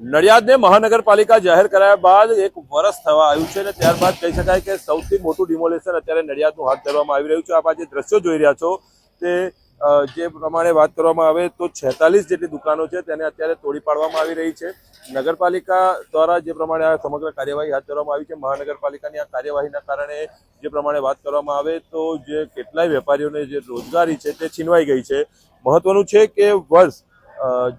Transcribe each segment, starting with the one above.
નડિયાદને મહાનગરપાલિકા જાહેર કરાયા બાદ એક વર્ષ થવા આવ્યું છે અને ત્યારબાદ કહી શકાય કે સૌથી મોટું ડિમોલેશન અત્યારે નડિયાદનું હાથ ધરવામાં આવી રહ્યું છે. આપ જે દ્રશ્યો જોઈ રહ્યા છો તે જે પ્રમાણે વાત કરવામાં આવે તો છેતાલીસ જેટલી દુકાનો છે તેને અત્યારે તોડી પાડવામાં આવી રહી છે. નગરપાલિકા દ્વારા જે પ્રમાણે આ સમગ્ર કાર્યવાહી હાથ ધરવામાં આવી છે, મહાનગરપાલિકાની આ કાર્યવાહીના કારણે જે પ્રમાણે વાત કરવામાં આવે તો જે કેટલાય વેપારીઓને જે રોજગારી છે તે છીનવાઈ ગઈ છે. મહત્વનું છે કે વર્ષ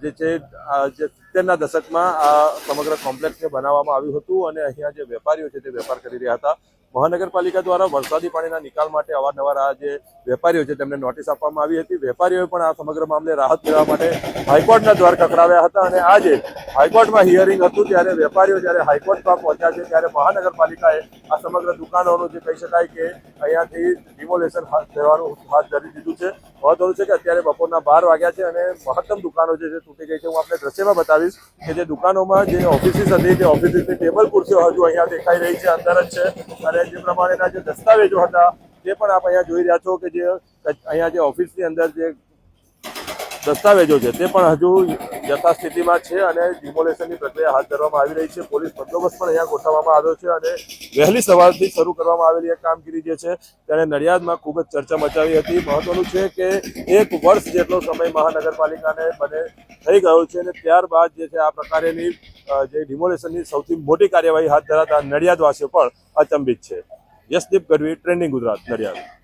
જે છે, આ જે સિત્તેરના દશકમાં આ સમગ્ર કોમ્પ્લેક્સને બનાવવામાં આવ્યું હતું અને અહીંયા જે વેપારીઓ છે તે વેપાર કરી રહ્યા હતા. મહાનગરપાલિકા દ્વારા વરસાદી પાણીના નિકાલ માટે અવારનવાર આ જે વેપારીઓ છે તેમને નોટિસ આપવામાં આવી હતી. વેપારીઓએ પણ આ સમગ્ર મામલે રાહત મેળવવા માટે હાઈકોર્ટના દ્વાર કકડાવ્યા હતા અને આજે હાઈકોર્ટમાં હિયરિંગ હતું ત્યારે વેપારીઓ જ્યારે હાઈકોર્ટમાં પહોંચ્યા છે ત્યારે મહાનગરપાલિકાએ આ સમગ્ર દુકાનોનું જે કહી શકાય કે અહીંયાથી ડિમોલેશન હાથ ધરવાનું હાથ ધરી દીધું છે. મહત્વનું છે કે અત્યારે બપોરના બાર વાગ્યા છે અને મહત્તમ દુકાનો જે છે તૂટી ગઈ છે. હું આપણે દ્રશ્યમાં બતાવીશ કે જે દુકાનોમાં જે ઓફિસીસ હતી તે ઓફિસીસની ટેબલ ખુરશીઓ હજુ અહીંયા દેખાઈ રહી છે, અંદર જ છે. અને જે પ્રમાણેના જે દસ્તાવેજો હતા, તે પણ આપ અહીંયા જોઈ રહ્યા છો કે જે અહીંયા જે ઓફિસની અંદર જે દસ્તાવેજો છે તે પણ હજુ યથાસ્થિતિમાં છે અને ડિમોલેશનની પ્રક્રિયા હાથ ધરવામાં આવી રહી છે. પોલીસ બંદોબસ્ત પણ અહીંયા ગોઠવવામાં આવ્યો છે અને વહેલી સવારથી શરૂ કરવામાં આવેલી એક કામગીરી જે છે તેણે નડિયાદમાં ખૂબ જ ચર્ચા મચાવી હતી. મહત્વનું છે કે એક વર્ષ જેટલો સમય મહાનગરપાલિકાને બને થઈ ગયો છે અને ત્યારબાદ જે છે આ પ્રકારેની જે ડિમોલેશનની સૌથી મોટી કાર્યવાહી હાથ ધરાતા નડિયાદવાસીઓ પણ અચંબિત છે. યશદીપ ગઢવી, ટ્રેન્ડિંગ ગુજરાત, નડિયાદ.